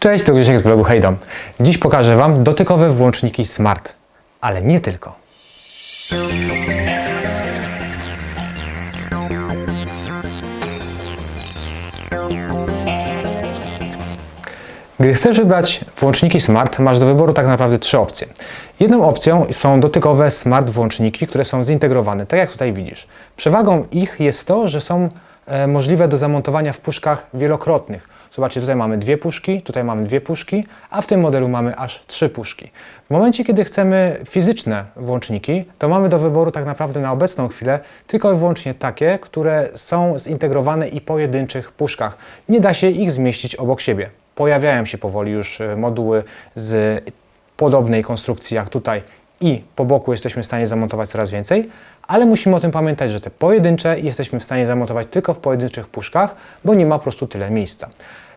Cześć, to Grzesiek z blogu Hejdom. Dziś pokażę Wam dotykowe włączniki Smart, ale nie tylko. Gdy chcesz wybrać włączniki Smart, masz do wyboru tak naprawdę trzy opcje. Jedną opcją są dotykowe Smart włączniki, które są zintegrowane, tak jak tutaj widzisz. Przewagą ich jest to, że są e, możliwe do zamontowania w puszkach wielokrotnych. Zobaczcie, tutaj mamy dwie puszki, tutaj mamy dwie puszki, a w tym modelu mamy aż trzy puszki. W momencie, kiedy chcemy fizyczne włączniki, to mamy do wyboru tak naprawdę na obecną chwilę tylko i wyłącznie takie, które są zintegrowane i pojedynczych puszkach. Nie da się ich zmieścić obok siebie. Pojawiają się powoli już e, moduły z podobnej konstrukcji jak tutaj i po boku jesteśmy w stanie zamontować coraz więcej, ale musimy o tym pamiętać, że te pojedyncze jesteśmy w stanie zamontować tylko w pojedynczych puszkach, bo nie ma po prostu tyle miejsca.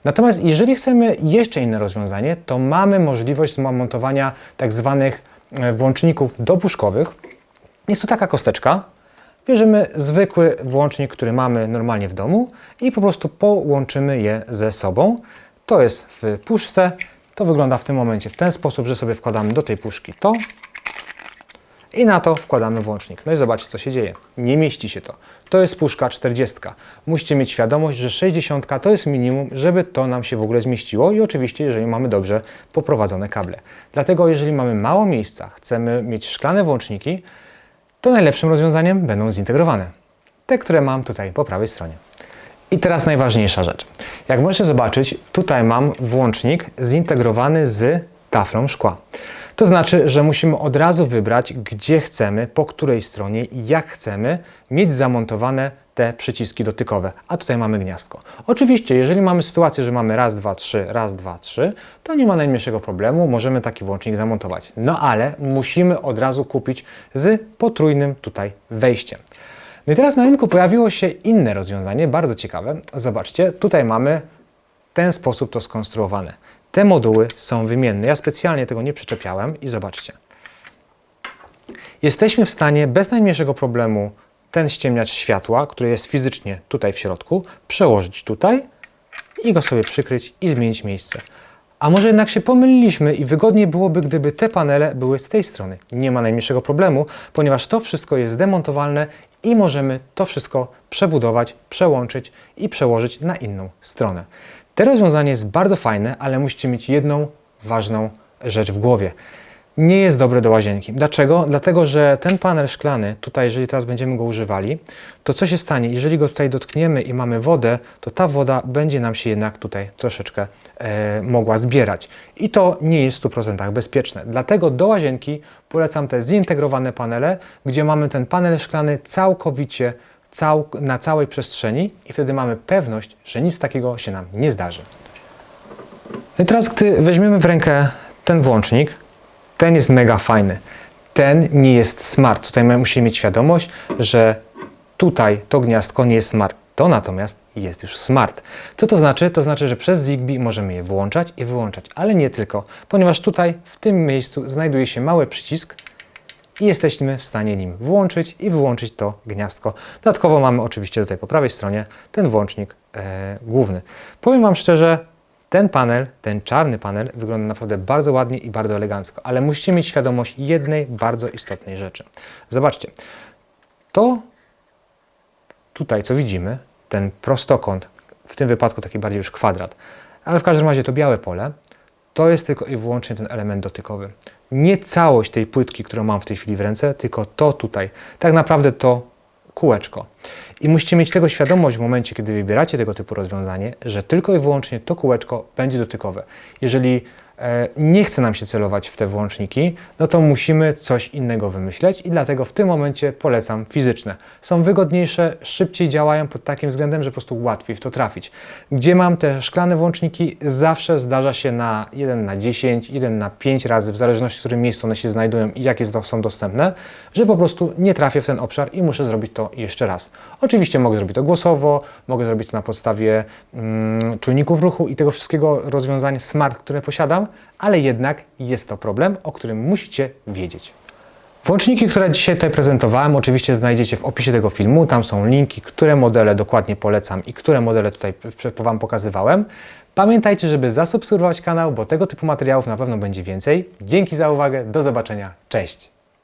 Natomiast jeżeli chcemy jeszcze inne rozwiązanie, to mamy możliwość zamontowania tak zwanych e, włączników dopuszkowych. Jest to taka kosteczka. Bierzemy zwykły włącznik, który mamy normalnie w domu i po prostu połączymy je ze sobą. To jest w puszce. To wygląda w tym momencie w ten sposób, że sobie wkładamy do tej puszki to i na to wkładamy włącznik. No i zobaczcie, co się dzieje. Nie mieści się to. To jest puszka 40. Musicie mieć świadomość, że 60 to jest minimum, żeby to nam się w ogóle zmieściło i oczywiście, jeżeli mamy dobrze poprowadzone kable. Dlatego, jeżeli mamy mało miejsca, chcemy mieć szklane włączniki, to najlepszym rozwiązaniem będą zintegrowane. Te, które mam tutaj po prawej stronie. I teraz najważniejsza rzecz. Jak możecie zobaczyć, tutaj mam włącznik zintegrowany z taflą szkła. To znaczy, że musimy od razu wybrać, gdzie chcemy, po której stronie i jak chcemy mieć zamontowane te przyciski dotykowe. A tutaj mamy gniazdko. Oczywiście, jeżeli mamy sytuację, że mamy raz, dwa, trzy, raz, dwa, trzy, to nie ma najmniejszego problemu, możemy taki włącznik zamontować. No ale musimy od razu kupić z potrójnym tutaj wejściem. No i teraz na rynku pojawiło się inne rozwiązanie, bardzo ciekawe. Zobaczcie, tutaj mamy ten sposób to skonstruowane. Te moduły są wymienne. Ja specjalnie tego nie przyczepiałem i zobaczcie. Jesteśmy w stanie bez najmniejszego problemu ten ściemniacz światła, który jest fizycznie tutaj w środku, przełożyć tutaj i go sobie przykryć i zmienić miejsce. A może jednak się pomyliliśmy i wygodniej byłoby, gdyby te panele były z tej strony. Nie ma najmniejszego problemu, ponieważ to wszystko jest zdemontowalne i możemy to wszystko przebudować, przełączyć i przełożyć na inną stronę. To rozwiązanie jest bardzo fajne, ale musicie mieć jedną ważną rzecz w głowie. Nie jest dobre do łazienki. Dlaczego? Dlatego, że ten panel szklany, tutaj jeżeli teraz będziemy go używali, to co się stanie? Jeżeli go tutaj dotkniemy i mamy wodę, to ta woda będzie nam się jednak tutaj troszeczkę e, mogła zbierać. I to nie jest w 100% bezpieczne. Dlatego do łazienki polecam te zintegrowane panele, gdzie mamy ten panel szklany całkowicie cał, na całej przestrzeni i wtedy mamy pewność, że nic takiego się nam nie zdarzy. No I teraz, gdy weźmiemy w rękę ten włącznik, ten jest mega fajny. Ten nie jest smart. Tutaj my musimy mieć świadomość, że tutaj to gniazdko nie jest smart. To natomiast jest już smart. Co to znaczy? To znaczy, że przez Zigbee możemy je włączać i wyłączać, ale nie tylko, ponieważ tutaj w tym miejscu znajduje się mały przycisk, i jesteśmy w stanie nim włączyć i wyłączyć to gniazdko. Dodatkowo mamy oczywiście tutaj po prawej stronie ten włącznik e, główny. Powiem Wam szczerze, ten panel, ten czarny panel wygląda naprawdę bardzo ładnie i bardzo elegancko, ale musicie mieć świadomość jednej bardzo istotnej rzeczy. Zobaczcie, to tutaj co widzimy, ten prostokąt, w tym wypadku taki bardziej już kwadrat, ale w każdym razie to białe pole, to jest tylko i wyłącznie ten element dotykowy. Nie całość tej płytki, którą mam w tej chwili w ręce, tylko to tutaj. Tak naprawdę to kółeczko. I musicie mieć tego świadomość w momencie, kiedy wybieracie tego typu rozwiązanie, że tylko i wyłącznie to kółeczko będzie dotykowe. Jeżeli nie chce nam się celować w te włączniki, no to musimy coś innego wymyśleć i dlatego w tym momencie polecam fizyczne. Są wygodniejsze, szybciej działają pod takim względem, że po prostu łatwiej w to trafić. Gdzie mam te szklane włączniki, zawsze zdarza się na 1 na 10, 1 na 5 razy, w zależności w którym miejscu one się znajdują i jakie są dostępne, że po prostu nie trafię w ten obszar i muszę zrobić to jeszcze raz. Oczywiście mogę zrobić to głosowo, mogę zrobić to na podstawie mm, czujników ruchu i tego wszystkiego rozwiązań smart, które posiadam, ale jednak jest to problem, o którym musicie wiedzieć. Włączniki, które dzisiaj tutaj prezentowałem, oczywiście znajdziecie w opisie tego filmu. Tam są linki, które modele dokładnie polecam i które modele tutaj Wam pokazywałem. Pamiętajcie, żeby zasubskrybować kanał, bo tego typu materiałów na pewno będzie więcej. Dzięki za uwagę, do zobaczenia, cześć!